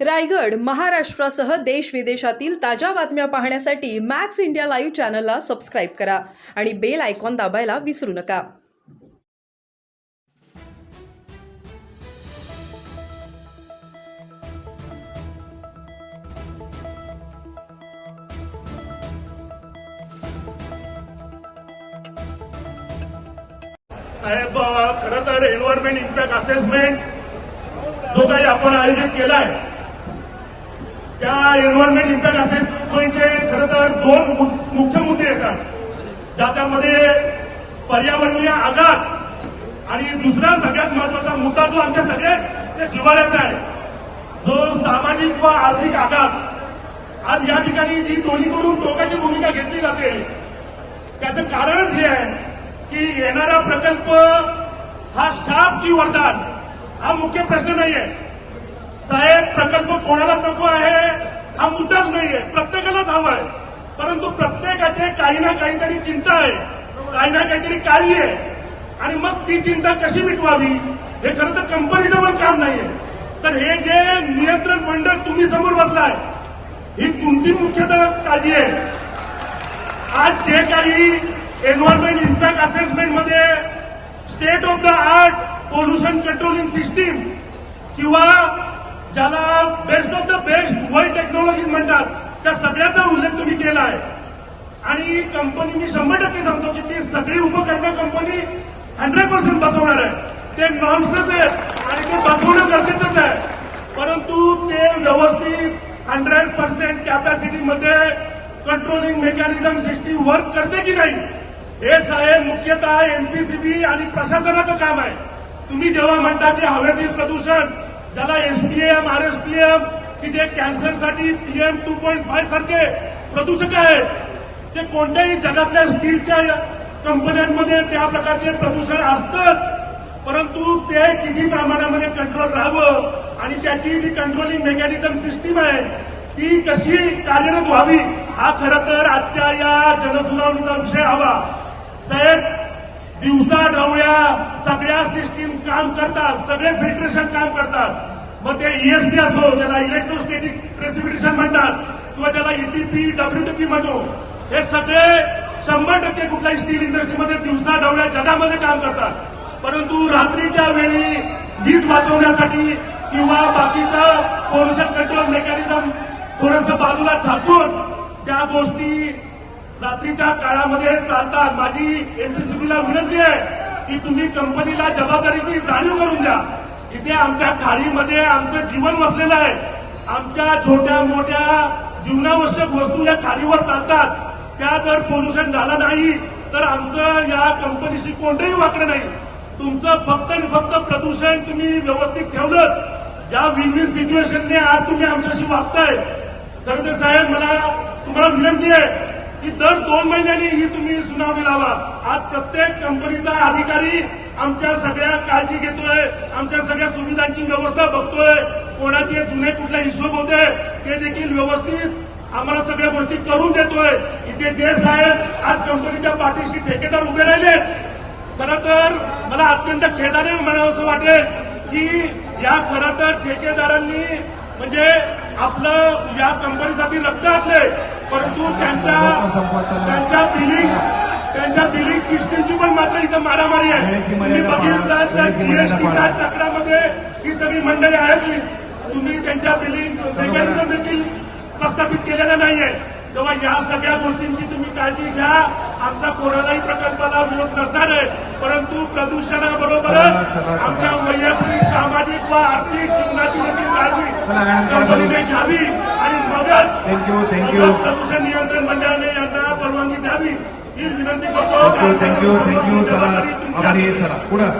रायगड महाराष्ट्रासह देश विदेशातील ताज्या बातम्या पाहण्यासाठी मॅक्स इंडिया लाईव्ह चॅनलला सबस्क्राईब करा आणि बेल आयकॉन दाबायला विसरू नका. साहेब खरं तर एन्व्हायरमेंट इम्पॅक्ट असेसमेंट जो काही आपण आयोजित केलाय त्या एन्व्हायरमेंट इम्पॅक्ट असेसमेंटचे खरं तर दोन मु- मुख्य मुद्दे येतात. ज्याच्यामध्ये पर्यावरणीय आघात आणि दुसरा सगळ्यात महत्त्वाचा मुद्दा जो आमच्या सगळ्यात ते जिव्हाळ्याचा आहे. जो सामाजिक व आर्थिक आघात. आज या ठिकाणी जी दोन्ही करून टोकाची भूमिका घेतली जाते त्याचं कारणच हे आहे की येणारा प्रकल्प हा शाप की वरदान हा मुख्य प्रश्न नाहीये. साहेब प्रकल्प कोणाला नको आहे? हा मुद्दाच नाहीये. प्रत्येकालाच हवा आहे. परंतु प्रत्येकाचे काही ना काहीतरी चिंता आहे. काही ना काहीतरी काळजी आहे. आणि मग ती चिंता कशी मिटवावी? हे खरं तर कंपनीचं पण काम नाहीये. तर हे जे नियंत्रण मंडळ तुम्ही समोर बसलाय ही तुमची मुख्यतः काळजी आहे. आज जे काही environment impact असेसमेंटमध्ये state of the art pollution controlling system किंवा ज्याला best of the best world technology म्हणतात त्या सगळ्याचा उल्लेख तुम्ही केला आहे आणि कंपनी मी शंभर टक्के सांगतो की ती सगळी उपकरणं कंपनी हंड्रेड पर्सेंट बसवणार आहे. ते नॉनसेस आहेत आणि ते बसवणं गरजेचंच आहे. परंतु ते व्यवस्थित हंड्रेड पर्सेंट कॅपॅसिटीमध्ये कंट्रोलिंग मेकॅनिझम सिस्टीम वर्क करते की नाही हे साहेब मुख्यतः एमपीसीबी आणि प्रशासनाचं काम आहे. तुम्ही जेव्हा म्हणता की हवेतील प्रदूषण ज्याला एसपीएम आरएसपीएम की जे कॅन्सरसाठी पीएम टू पॉईंट फाय सारखे प्रदूषक आहेत ते कोणत्याही जगातल्या स्टीलच्या कंपन्यांमध्ये त्या प्रकारचे प्रदूषण असतंच. परंतु ते किती प्रमाणामध्ये कंट्रोल राहावं आणि त्याची जी कंट्रोलिंग मेकॅनिझम सिस्टीम आहे ती कशी कार्यरत व्हावी हा खरं तर आजच्या या जनसुनावणीचा विषय हवा. साहेब दिवसा ढवळ्या सगळ्या सिस्टीम काम करतात सगळे फेडरेशन काम करतात. मग ते ईएसपी असो ज्याला इलेक्ट्रोस्टॅटिक प्रेसिपिटेशन म्हणतात किंवा ज्याला ईटीपी डब्ल्यूटीपी म्हणतो हे सगळे शंभर टक्के कुठल्याही स्टील इंडस्ट्रीमध्ये दिवसा ढवळ्या जगामध्ये काम करतात. परंतु रात्रीच्या वेळी वीज वाचवण्यासाठी किंवा बाकीचं पोल्युशन कंट्रोल मेकॅनिझम थोडंसं बाजूला झाकून त्या गोष्टी रात्रीच्या काळामध्ये चालतात. माझी एमपीसीबीला विनंती आहे की तुम्ही कंपनीला जबाबदारीची जाणीव करून द्या. इथे आमच्या खाडीमध्ये आमचं जीवन वसलेलं आहे. आमच्या छोट्या मोठ्या जीवनावश्यक वस्तू या खाडीवर चालतात. त्या जर पोल्युशन झालं नाही तर आमचं या कंपनीशी कोणतंही वाकडं नाही. तुमचं फक्त आणि फक्त प्रदूषण तुम्ही व्यवस्थित ठेवलं ज्या विन विन सिच्युएशनने आज तुम्ही आमच्याशी वागताय तर ते साहेब मला तुम्हाला विनंती आहे की दर दोन महिन्यांनी ही तुम्ही सुनावणी लावा. आज प्रत्येक कंपनीचा अधिकारी आमच्या सगळ्या काळजी घेतोय आमच्या सगळ्या सुविधांची व्यवस्था बघतोय. कोणाचे जुने कुठले हिशोब होते ते देखील व्यवस्थित आम्हाला सगळ्या गोष्टी करून देतोय. इथे जे साहेब आज कंपनीच्या पाठीशी ठेकेदार उभे राहिले. खरं तर मला अत्यंत खेदाने म्हणावं असं वाटेल की या खरं तर ठेकेदारांनी म्हणजे आपलं या कंपनीसाठी रक्त घातले परंतु त्यांच्या त्यांच्या बिलिंग त्यांच्या बिलिंग सिस्टीमची पण मात्र इथं मारामारी आहे. तुम्ही बघितलं तर जीएसटीच्या चक्रामध्ये ही सगळी मंडळी आहेत. तुम्ही त्यांच्या बिलिंग प्रस्थापित केलेलं नाहीये. तेव्हा या सगळ्या गोष्टींची तुम्ही काळजी घ्या. आमचा कोणालाही प्रकल्पाला विरोध नसणार आहे. परंतु प्रदूषणाबरोबरच आमच्या वैयक्तिक सामाजिक व आर्थिक जीवनाची देखील काळजी कंपनीने घ्यावी आणि मगच प्रदूषण नियंत्रण मंडळाने यांना परवानगी द्यावी. ही विनंती करतो. Thank you thank you. चला. पुढं.